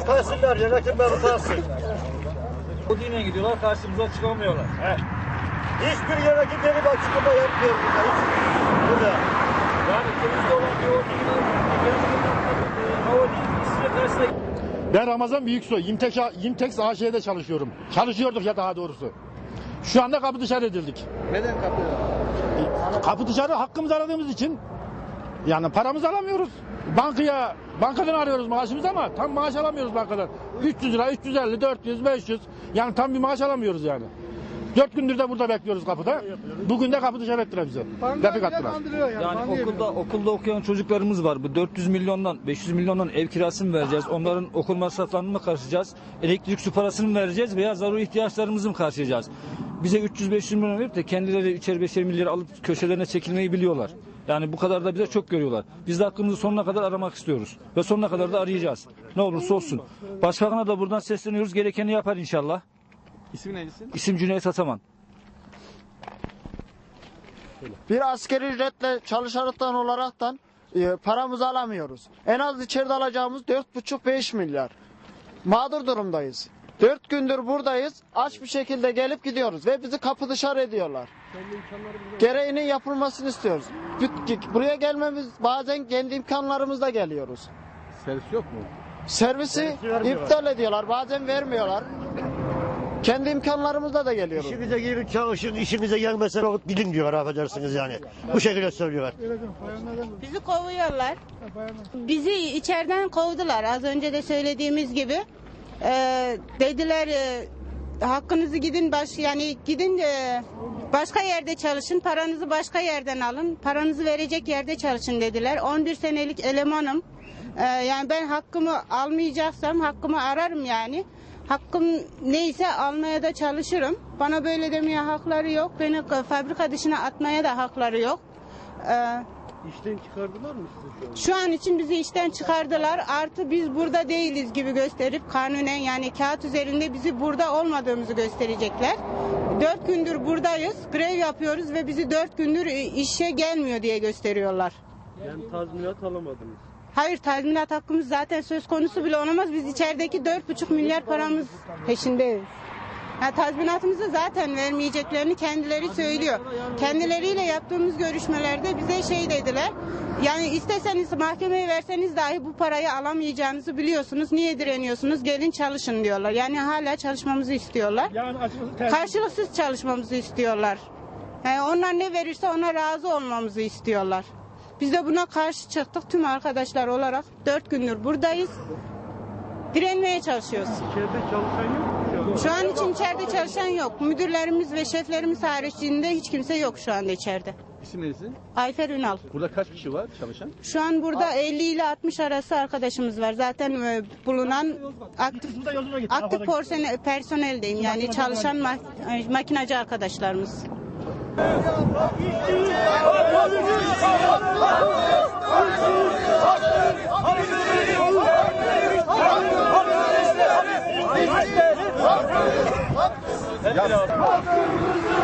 Utansınlar, yönetimler utansın. Bu dine gidiyorlar karşımıza çıkamıyorlar. Hiçbir yönetim benim açıklama yapmıyor burada. Hiç. Burada. Yani temizde olan bir o Ben Ramazan Büyüksoy. Yimtex, Yimtex AŞ'de çalışıyorum. Çalışıyorduk ya daha doğrusu. Şu anda kapı dışarı edildik. Neden kapı? Kapı dışarı hakkımızı aradığımız için yani paramızı alamıyoruz. Bankaya bankadan arıyoruz maaşımızı ama tam maaş alamıyoruz bankadan. 300 lira, 350, 400, 500 yani tam bir maaş alamıyoruz yani. Dört gündür de burada bekliyoruz kapıda. Bugün de kapı dışarı ettiler bize. Replik attılar. Yani okulda okulda okuyan çocuklarımız var. Bu 400 milyondan 500 milyondan ev kirası mı vereceğiz? Onların okul masraflarını mı karşılayacağız? Elektrik su parasını mı vereceğiz veya zaruri ihtiyaçlarımızı mı karşılayacağız? Bize 300-500 milyon verip de kendileri üçer beşer milyar alıp köşelerine çekilmeyi biliyorlar. Yani bu kadar da bize çok görüyorlar. Biz de hakkımızı sonuna kadar aramak istiyoruz. Ve sonuna kadar da arayacağız. Ne olursa olsun. Başbakan'a da buradan sesleniyoruz. Gerekeni yapar inşallah. İsmi neydisin? İsim Cüneyt Ataman. Bir askeri ücretle çalışanlıktan olaraktan e, paramızı alamıyoruz. En az içeride alacağımız 4,5-5 milyar. Mağdur durumdayız. 4 gündür buradayız. Aç bir şekilde gelip gidiyoruz ve bizi kapı dışarı ediyorlar. Gereğinin yapılmasını istiyoruz. Bu- Buraya gelmemiz bazen kendi imkanlarımızla geliyoruz. Servis yok mu? Servisi iptal ediyorlar. Bazen vermiyorlar. Kendi imkanlarımızla da geliyoruz. İşinize girin çalışın, işinize gelmese vakit gidin diyor affedersiniz yani. Bu şekilde söylüyorlar. Bizi kovuyorlar. Bizi içeriden kovdular. Az önce de söylediğimiz gibi. Ee, dediler e, hakkınızı gidin baş yani gidin e, başka yerde çalışın. Paranızı başka yerden alın. Paranızı verecek yerde çalışın dediler. 11 senelik elemanım. Ee, yani ben hakkımı almayacaksam hakkımı ararım yani. Hakkım neyse almaya da çalışırım. Bana böyle demeye hakları yok. Beni fabrika dışına atmaya da hakları yok. Ee, İşten çıkardılar mı sizi şu an? şu an için bizi işten çıkardılar. Artı biz burada değiliz gibi gösterip kanunen yani kağıt üzerinde bizi burada olmadığımızı gösterecekler. Dört gündür buradayız. Grev yapıyoruz ve bizi dört gündür işe gelmiyor diye gösteriyorlar. Yani tazminat alamadınız. Hayır tazminat hakkımız zaten söz konusu bile olamaz. Biz içerideki dört buçuk milyar paramız peşindeyiz. Ya tazminatımızı zaten vermeyeceklerini kendileri söylüyor. Kendileriyle yaptığımız görüşmelerde bize şey dediler. Yani isteseniz mahkemeye verseniz dahi bu parayı alamayacağınızı biliyorsunuz. Niye direniyorsunuz? Gelin çalışın diyorlar. Yani hala çalışmamızı istiyorlar. Karşılıksız çalışmamızı istiyorlar. Yani onlar ne verirse ona razı olmamızı istiyorlar. Biz de buna karşı çıktık tüm arkadaşlar olarak. Dört gündür buradayız. Direnmeye çalışıyoruz. İçeride çalışan yok mu şu an? İçin içeride çalışan yok. Müdürlerimiz ve şeflerimiz haricinde hiç kimse yok şu anda içeride. İsim neydisin? Ayfer Ünal. Burada kaç kişi var çalışan? Şu an burada 50 ile 60 arası arkadaşımız var. Zaten e, bulunan aktif aktif personel, personeldeyim. Yani çalışan ma- e, makinacı arkadaşlarımız. Hakkımızı